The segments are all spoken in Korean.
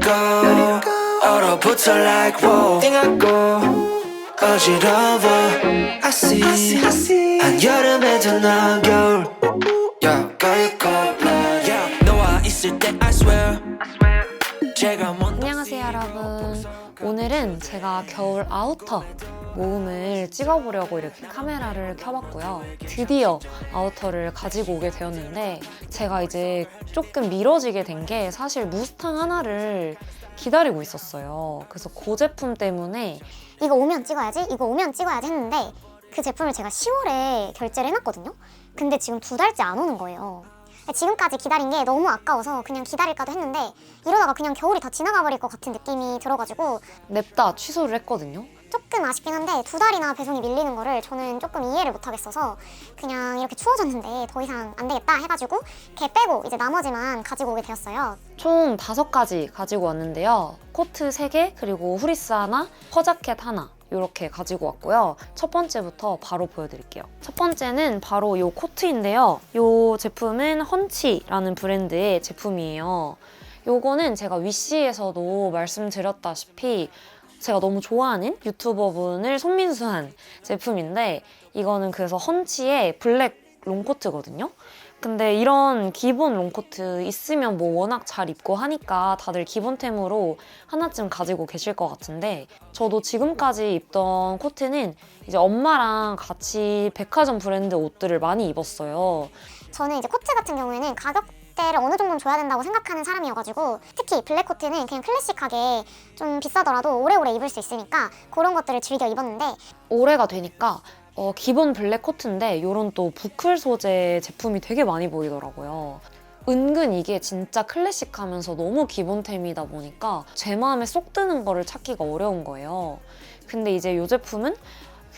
go 얼어붙어 like wow 띵하고 어지러워. I see. 한여름에도 넌 겨울. Yeah, girl, you cold blood Yeah, 너와 있을 때 I swear. 제가 뭔 안녕하세요 여러분. 오늘은 제가 겨울 아우터 모음을 찍어보려고 이렇게 카메라를 켜봤고요 드디어 아우터를 가지고 오게 되었는데 제가 이제 조금 미뤄지게 된 게 사실 무스탕 하나를 기다리고 있었어요 그래서 그 제품 때문에 이거 오면 찍어야지, 이거 오면 찍어야지 했는데 그 제품을 제가 10월에 결제를 해놨거든요. 근데 지금 두 달째 안 오는 거예요. 지금까지 기다린 게 너무 아까워서 그냥 기다릴까도 했는데 이러다가 그냥 겨울이 다 지나가 버릴 것 같은 느낌이 들어가지고 냅다 취소를 했거든요 조금 아쉽긴 한데 두 달이나 배송이 밀리는 거를 저는 조금 이해를 못 하겠어서 그냥 이렇게 추워졌는데 더 이상 안 되겠다 해가지고 걔 빼고 이제 나머지만 가지고 오게 되었어요. 총 다섯 가지 가지고 왔는데요. 코트 세 개, 그리고 후리스 하나, 퍼자켓 하나. 이렇게 가지고 왔고요. 첫 번째부터 바로 보여드릴게요. 첫 번째는 바로 이 코트인데요. 이 제품은 헌치라는 브랜드의 제품이에요. 요거는 제가 위시에서도 말씀드렸다시피 제가 너무 좋아하는 유튜버분을 손민수한 제품인데 이거는 그래서 헌치의 블랙 롱코트거든요. 근데 이런 기본 롱코트 있으면 뭐 워낙 잘 입고 하니까 다들 기본템으로 하나쯤 가지고 계실 것 같은데 저도 지금까지 입던 코트는 이제 엄마랑 같이 백화점 브랜드 옷들을 많이 입었어요. 저는 이제 코트 같은 경우에는 가격 대를 어느 정도는 줘야 된다고 생각하는 사람이어가지고 특히 블랙 코트는 그냥 클래식하게 좀 비싸더라도 오래오래 입을 수 있으니까 그런 것들을 즐겨 입었는데 올해가 되니까 어, 기본 블랙 코트인데 이런 또 부클 소재 제품이 되게 많이 보이더라고요. 은근 이게 진짜 클래식하면서 너무 기본템이다 보니까 제 마음에 쏙 드는 거를 찾기가 어려운 거예요. 근데 이제 이 제품은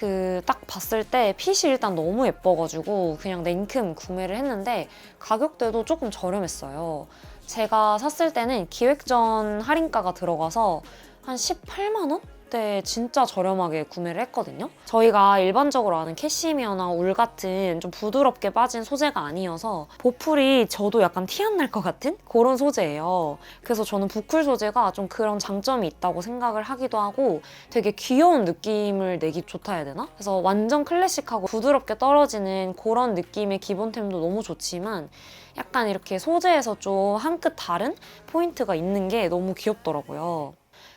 그 딱 봤을 때 핏이 일단 너무 예뻐가지고 그냥 냉큼 구매를 했는데 가격대도 조금 저렴했어요. 제가 샀을 때는 기획전 할인가가 들어가서 한 18만 원? 때 진짜 저렴하게 구매를 했거든요. 저희가 일반적으로 아는 캐시미어나 울 같은 좀 부드럽게 빠진 소재가 아니어서 보풀이 저도 약간 티 안 날 것 같은 그런 소재예요. 그래서 저는 부쿨 소재가 좀 그런 장점이 있다고 생각을 하기도 하고 되게 귀여운 느낌을 내기 좋다 해야 되나? 그래서 완전 클래식하고 부드럽게 떨어지는 그런 느낌의 기본템도 너무 좋지만 약간 이렇게 소재에서 좀 한 끗 다른 포인트가 있는 게 너무 귀엽더라고요.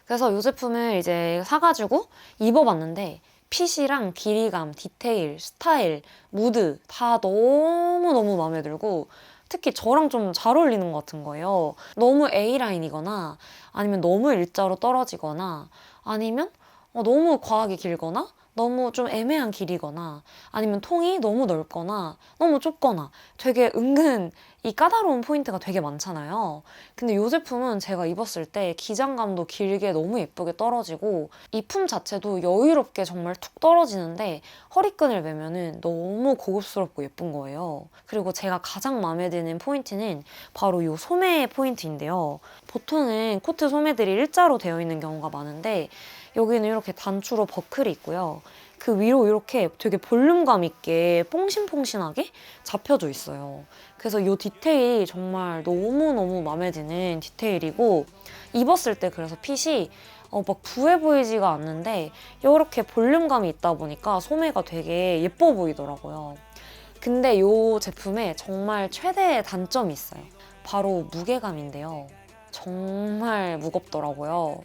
그래서 이 제품을 이제 사가지고 입어봤는데 핏이랑 길이감, 디테일, 스타일, 무드 다 너무너무 마음에 들고 특히 저랑 좀 잘 어울리는 것 같은 거예요. 너무 A라인이거나 아니면 너무 일자로 떨어지거나 아니면 어, 너무 과하게 길거나 너무 좀 애매한 길이거나 아니면 통이 너무 넓거나 너무 좁거나 되게 은근 이 까다로운 포인트가 되게 많잖아요. 근데 이 제품은 제가 입었을 때 기장감도 길게 너무 예쁘게 떨어지고 이 품 자체도 여유롭게 정말 툭 떨어지는데 허리끈을 매면은 너무 고급스럽고 예쁜 거예요. 그리고 제가 가장 마음에 드는 포인트는 바로 이 소매 포인트인데요. 보통은 코트 소매들이 일자로 되어 있는 경우가 많은데 여기는 이렇게 단추로 버클이 있고요. 그 위로 이렇게 되게 볼륨감 있게 퐁신퐁신하게 잡혀져 있어요. 그래서 이 디테일이 정말 너무너무 마음에 드는 디테일이고 입었을 때 그래서 핏이 어, 막 부해 보이지가 않는데 이렇게 볼륨감이 있다 보니까 소매가 되게 예뻐 보이더라고요. 근데 이 제품에 정말 최대의 단점이 있어요. 바로 무게감인데요. 정말 무겁더라고요.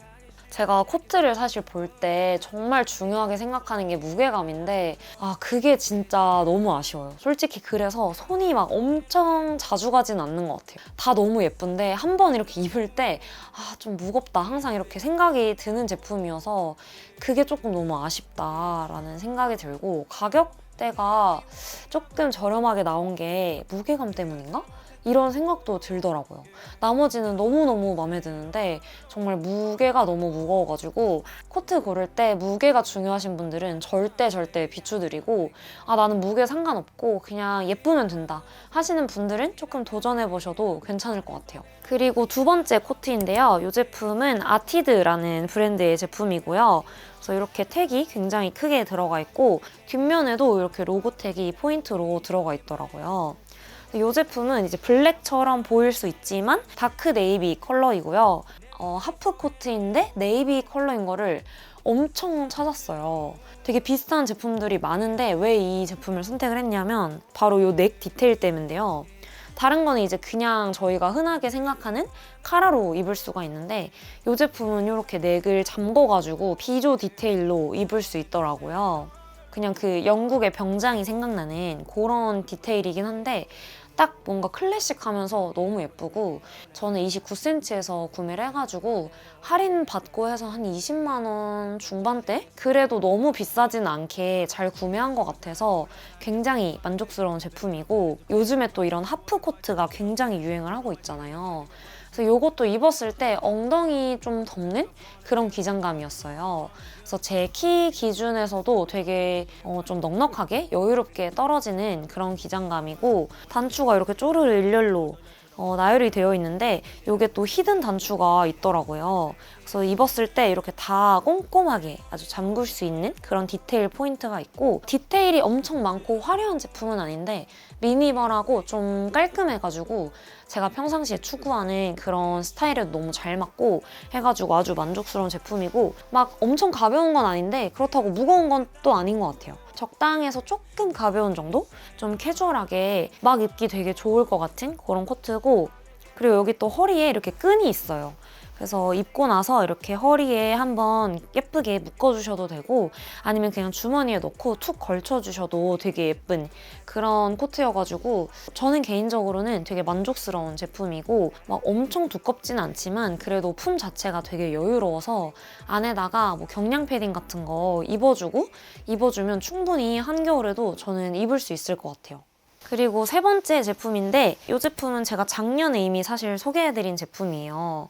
제가 코트를 사실 볼 때 정말 중요하게 생각하는 게 무게감인데 아 그게 진짜 너무 아쉬워요. 솔직히 그래서 손이 막 엄청 자주 가진 않는 것 같아요. 다 너무 예쁜데 한 번 이렇게 입을 때 아 좀 무겁다 항상 이렇게 생각이 드는 제품이어서 그게 조금 너무 아쉽다라는 생각이 들고 가격대가 조금 저렴하게 나온 게 무게감 때문인가? 이런 생각도 들더라고요. 나머지는 너무너무 마음에 드는데 정말 무게가 너무 무거워가지고 코트 고를 때 무게가 중요하신 분들은 절대 절대 비추드리고 아 나는 무게 상관없고 그냥 예쁘면 된다 하시는 분들은 조금 도전해보셔도 괜찮을 것 같아요. 그리고 두 번째 코트인데요. 이 제품은 아티드라는 브랜드의 제품이고요. 그래서 이렇게 택이 굉장히 크게 들어가 있고 뒷면에도 이렇게 로고 택이 포인트로 들어가 있더라고요. 이 제품은 이제 블랙처럼 보일 수 있지만 다크 네이비 컬러이고요. 어, 하프 코트인데 네이비 컬러인 거를 엄청 찾았어요. 되게 비슷한 제품들이 많은데 왜 이 제품을 선택을 했냐면 바로 이 넥 디테일 때문인데요. 다른 거는 이제 그냥 저희가 흔하게 생각하는 카라로 입을 수가 있는데 이 제품은 이렇게 넥을 잠궈가지고 비조 디테일로 입을 수 있더라고요. 그냥 그 영국의 병장이 생각나는 그런 디테일이긴 한데 딱 뭔가 클래식하면서 너무 예쁘고 저는 29cm에서 구매를 해가지고 할인 받고 해서 한 20만 원 중반대? 그래도 너무 비싸진 않게 잘 구매한 것 같아서 굉장히 만족스러운 제품이고 요즘에 또 이런 하프 코트가 굉장히 유행을 하고 있잖아요. 그래서 이것도 입었을 때 엉덩이 좀 덮는 그런 기장감이었어요. 그래서 제 키 기준에서도 되게 어, 좀 넉넉하게 여유롭게 떨어지는 그런 기장감이고 단추가 이렇게 쪼르르 일렬로 어, 나열이 되어 있는데 이게 또 히든 단추가 있더라고요. 그래서 입었을 때 이렇게 다 꼼꼼하게 아주 잠글 수 있는 그런 디테일 포인트가 있고 디테일이 엄청 많고 화려한 제품은 아닌데 미니멀하고 좀 깔끔해가지고 제가 평상시에 추구하는 그런 스타일에도 너무 잘 맞고 해가지고 아주 만족스러운 제품이고 막 엄청 가벼운 건 아닌데 그렇다고 무거운 건 또 아닌 것 같아요. 적당해서 조금 가벼운 정도? 좀 캐주얼하게 막 입기 되게 좋을 것 같은 그런 코트고 그리고 여기 또 허리에 이렇게 끈이 있어요. 그래서 입고 나서 이렇게 허리에 한번 예쁘게 묶어주셔도 되고 아니면 그냥 주머니에 넣고 툭 걸쳐주셔도 되게 예쁜 그런 코트여가지고 저는 개인적으로는 되게 만족스러운 제품이고 막 엄청 두껍진 않지만 그래도 품 자체가 되게 여유로워서 안에다가 뭐 경량 패딩 같은 거 입어주고 입어주면 충분히 한겨울에도 저는 입을 수 있을 것 같아요. 그리고 세 번째 제품인데 이 제품은 제가 작년에 이미 사실 소개해드린 제품이에요.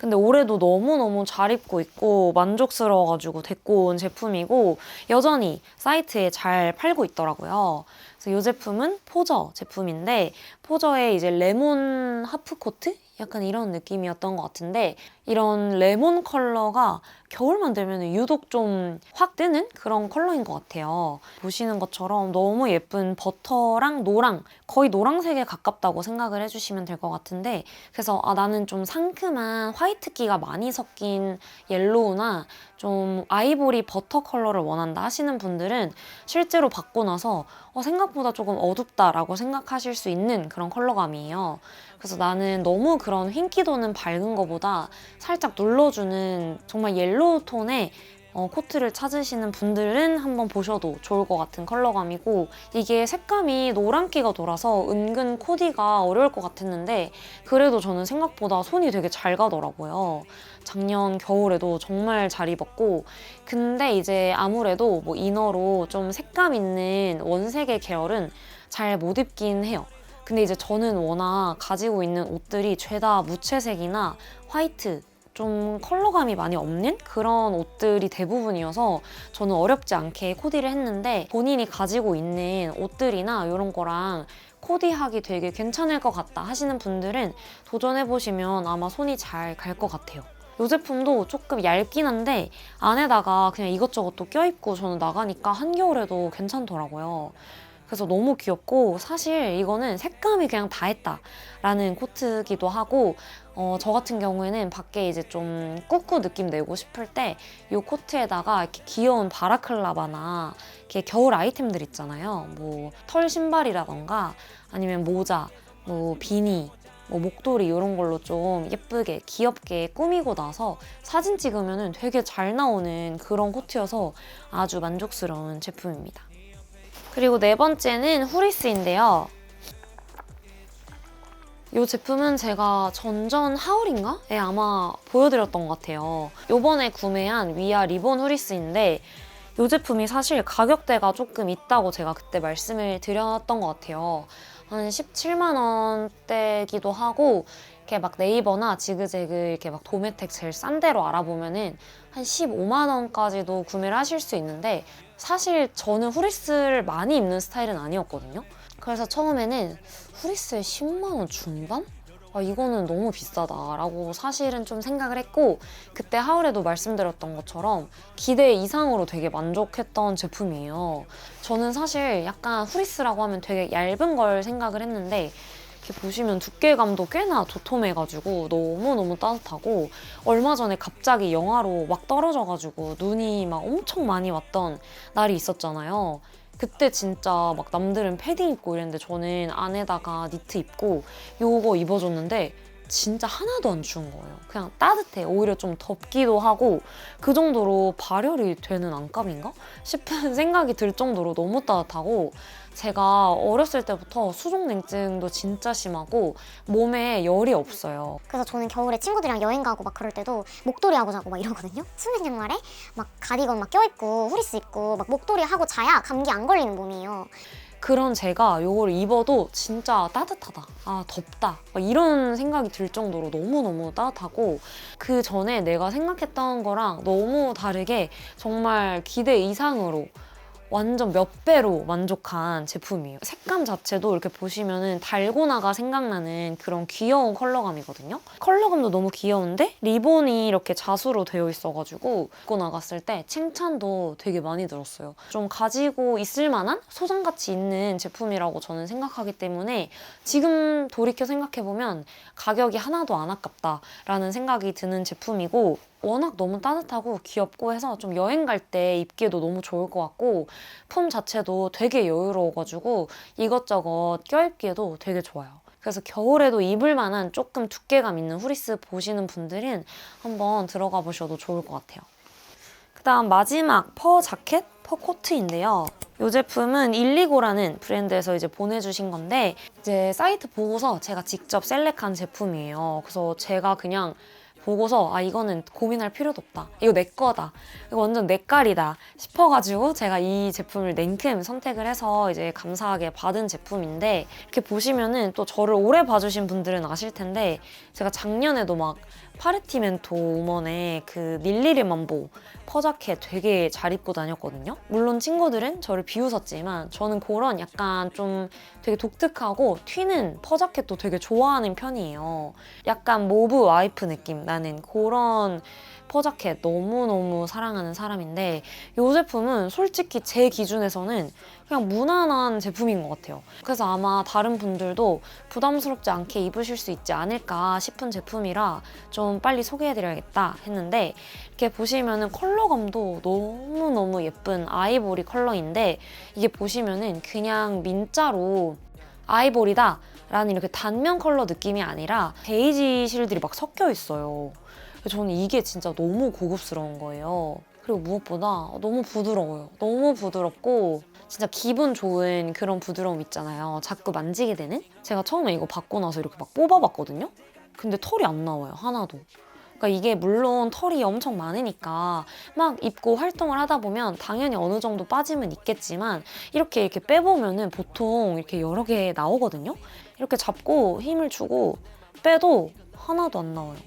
근데 올해도 너무너무 잘 입고 있고 만족스러워가지고 데리고 온 제품이고 여전히 사이트에 잘 팔고 있더라고요. 그래서 이 제품은 포저 제품인데 포저의 이제 레몬 하프 코트? 약간 이런 느낌이었던 것 같은데 이런 레몬 컬러가 겨울만 되면 유독 좀 확 뜨는 그런 컬러인 것 같아요. 보시는 것처럼 너무 예쁜 버터랑 노랑, 거의 노랑색에 가깝다고 생각을 해주시면 될 것 같은데 그래서 아, 나는 좀 상큼한 화이트기가 많이 섞인 옐로우나 좀 아이보리 버터 컬러를 원한다 하시는 분들은 실제로 받고 나서 어, 생각보다 조금 어둡다라고 생각하실 수 있는 그런 컬러감이에요. 그래서 나는 너무 그런 흰기 도는 밝은 거보다 살짝 눌러주는 정말 옐로우 톤의 어, 코트를 찾으시는 분들은 한번 보셔도 좋을 것 같은 컬러감이고 이게 색감이 노란기가 돌아서 은근 코디가 어려울 것 같았는데 그래도 저는 생각보다 손이 되게 잘 가더라고요. 작년 겨울에도 정말 잘 입었고 근데 이제 아무래도 뭐 이너로 좀 색감 있는 원색의 계열은 잘 못 입긴 해요. 근데 이제 저는 워낙 가지고 있는 옷들이 죄다 무채색이나 화이트 좀 컬러감이 많이 없는 그런 옷들이 대부분이어서 저는 어렵지 않게 코디를 했는데 본인이 가지고 있는 옷들이나 이런 거랑 코디하기 되게 괜찮을 것 같다 하시는 분들은 도전해보시면 아마 손이 잘 갈 것 같아요. 이 제품도 조금 얇긴 한데 안에다가 그냥 이것저것 또 껴입고 저는 나가니까 한겨울에도 괜찮더라고요. 그래서 너무 귀엽고 사실 이거는 색감이 그냥 다 했다라는 코트기도 하고 어, 저 같은 경우에는 밖에 이제 좀 꾸꾸 느낌 내고 싶을 때 이 코트에다가 이렇게 귀여운 바라클라바나 이렇게 겨울 아이템들 있잖아요. 뭐 털 신발이라던가 아니면 모자, 뭐 비니, 뭐 목도리 이런 걸로 좀 예쁘게 귀엽게 꾸미고 나서 사진 찍으면 되게 잘 나오는 그런 코트여서 아주 만족스러운 제품입니다. 그리고 네 번째는 후리스인데요. 이 제품은 제가 전전 하울인가에 아마 보여드렸던 것 같아요. 요번에 구매한 위아 리본 후리스인데 이 제품이 사실 가격대가 조금 있다고 제가 그때 말씀을 드렸던 것 같아요. 한 17만 원대기도 하고 이렇게 막 네이버나 지그재그 이렇게 막 도메텍 제일 싼 데로 알아보면은 한 15만 원까지도 구매를 하실 수 있는데 사실 저는 후리스를 많이 입는 스타일은 아니었거든요. 그래서 처음에는 후리스에 10만 원 중반? 아, 이거는 너무 비싸다라고 사실은 좀 생각을 했고 그때 하울에도 말씀드렸던 것처럼 기대 이상으로 되게 만족했던 제품이에요. 저는 사실 약간 후리스라고 하면 되게 얇은 걸 생각을 했는데 이렇게 보시면 두께감도 꽤나 도톰해가지고 너무너무 따뜻하고 얼마 전에 갑자기 영하로 막 떨어져가지고 눈이 막 엄청 많이 왔던 날이 있었잖아요. 그때 진짜 막 남들은 패딩 입고 이랬는데 저는 안에다가 니트 입고 요거 입어줬는데 진짜 하나도 안 추운 거예요. 그냥 따뜻해. 오히려 좀 덥기도 하고 그 정도로 발열이 되는 안감인가 싶은 생각이 들 정도로 너무 따뜻하고 제가 어렸을 때부터 수족냉증도 진짜 심하고 몸에 열이 없어요. 그래서 저는 겨울에 친구들이랑 여행 가고 막 그럴 때도 목도리 하고 자고 막 이러거든요. 수면 양말에 막 가디건 막 껴입고 후리스 입고 막 목도리 하고 자야 감기 안 걸리는 몸이에요. 그런 제가 요걸 입어도 진짜 따뜻하다. 아, 덥다. 막 이런 생각이 들 정도로 너무너무 따뜻하고 그 전에 내가 생각했던 거랑 너무 다르게 정말 기대 이상으로 완전 몇 배로 만족한 제품이에요. 색감 자체도 이렇게 보시면은 달고나가 생각나는 그런 귀여운 컬러감이거든요. 컬러감도 너무 귀여운데 리본이 이렇게 자수로 되어 있어가지고 입고 나갔을 때 칭찬도 되게 많이 들었어요. 좀 가지고 있을 만한 소장 가치 있는 제품이라고 저는 생각하기 때문에 지금 돌이켜 생각해보면 가격이 하나도 안 아깝다라는 생각이 드는 제품이고 워낙 너무 따뜻하고 귀엽고 해서 좀 여행 갈 때 입기에도 너무 좋을 것 같고 품 자체도 되게 여유로워가지고 이것저것 껴입기에도 되게 좋아요. 그래서 겨울에도 입을 만한 조금 두께감 있는 후리스 보시는 분들은 한번 들어가 보셔도 좋을 것 같아요. 그 다음 마지막 퍼 자켓, 퍼 코트인데요. 이 제품은 일리고라는 브랜드에서 이제 보내주신 건데 이제 사이트 보고서 제가 직접 셀렉한 제품이에요. 그래서 제가 그냥 보고서 아 이거는 고민할 필요도 없다. 이거 내 거다. 이거 완전 내 깔이다 싶어가지고 제가 이 제품을 냉큼 선택을 해서 이제 감사하게 받은 제품인데 이렇게 보시면은 또 저를 오래 봐주신 분들은 아실 텐데 제가 작년에도 막 파르티멘토 우먼의 그 닐리리 만보 퍼자켓 되게 잘 입고 다녔거든요. 물론 친구들은 저를 비웃었지만 저는 그런 약간 좀 되게 독특하고 튀는 퍼자켓도 되게 좋아하는 편이에요. 약간 모브 와이프 느낌 나는 그런 퍼자켓 너무너무 사랑하는 사람인데 이 제품은 솔직히 제 기준에서는 그냥 무난한 제품인 것 같아요. 그래서 아마 다른 분들도 부담스럽지 않게 입으실 수 있지 않을까 싶은 제품이라 좀 빨리 소개해드려야겠다 했는데 이렇게 보시면은 컬러감도 너무너무 예쁜 아이보리 컬러인데 이게 보시면은 그냥 민자로 아이보리다 라는 이렇게 단면 컬러 느낌이 아니라 베이지 실들이 막 섞여 있어요. 저는 이게 진짜 너무 고급스러운 거예요. 그리고 무엇보다 너무 부드러워요. 너무 부드럽고 진짜 기분 좋은 그런 부드러움 있잖아요. 자꾸 만지게 되는? 제가 처음에 이거 받고 나서 이렇게 막 뽑아봤거든요? 근데 털이 안 나와요. 하나도. 그러니까 이게 물론 털이 엄청 많으니까 막 입고 활동을 하다 보면 당연히 어느 정도 빠짐은 있겠지만 이렇게 이렇게 빼보면은 보통 이렇게 여러 개 나오거든요. 이렇게 잡고 힘을 주고 빼도 하나도 안 나와요.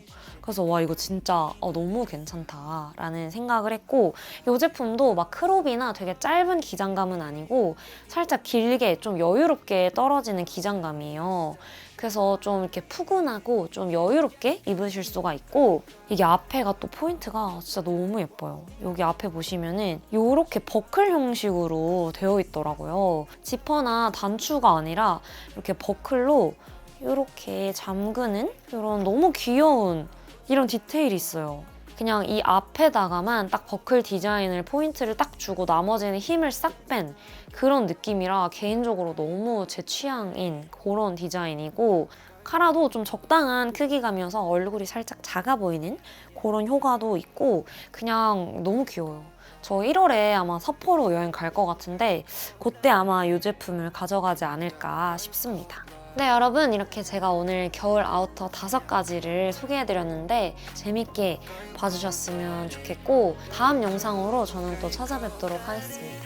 그래서 와 이거 진짜 어, 너무 괜찮다라는 생각을 했고 이 제품도 막 크롭이나 되게 짧은 기장감은 아니고 살짝 길게 좀 여유롭게 떨어지는 기장감이에요. 그래서 좀 이렇게 푸근하고 좀 여유롭게 입으실 수가 있고 이게 앞에가 또 포인트가 진짜 너무 예뻐요. 여기 앞에 보시면은 이렇게 버클 형식으로 되어 있더라고요. 지퍼나 단추가 아니라 이렇게 버클로 이렇게 잠그는 이런 너무 귀여운 이런 디테일이 있어요. 그냥 이 앞에다가만 딱 버클 디자인을 포인트를 딱 주고 나머지는 힘을 싹 뺀 그런 느낌이라 개인적으로 너무 제 취향인 그런 디자인이고 카라도 좀 적당한 크기감이어서 얼굴이 살짝 작아 보이는 그런 효과도 있고 그냥 너무 귀여워요. 저 1월에 아마 삿포로 여행 갈 것 같은데 그때 아마 이 제품을 가져가지 않을까 싶습니다. 네, 여러분 이렇게 제가 오늘 겨울 아우터 다섯 가지를 소개해드렸는데 재밌게 봐주셨으면 좋겠고 다음 영상으로 저는 또 찾아뵙도록 하겠습니다.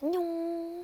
안녕!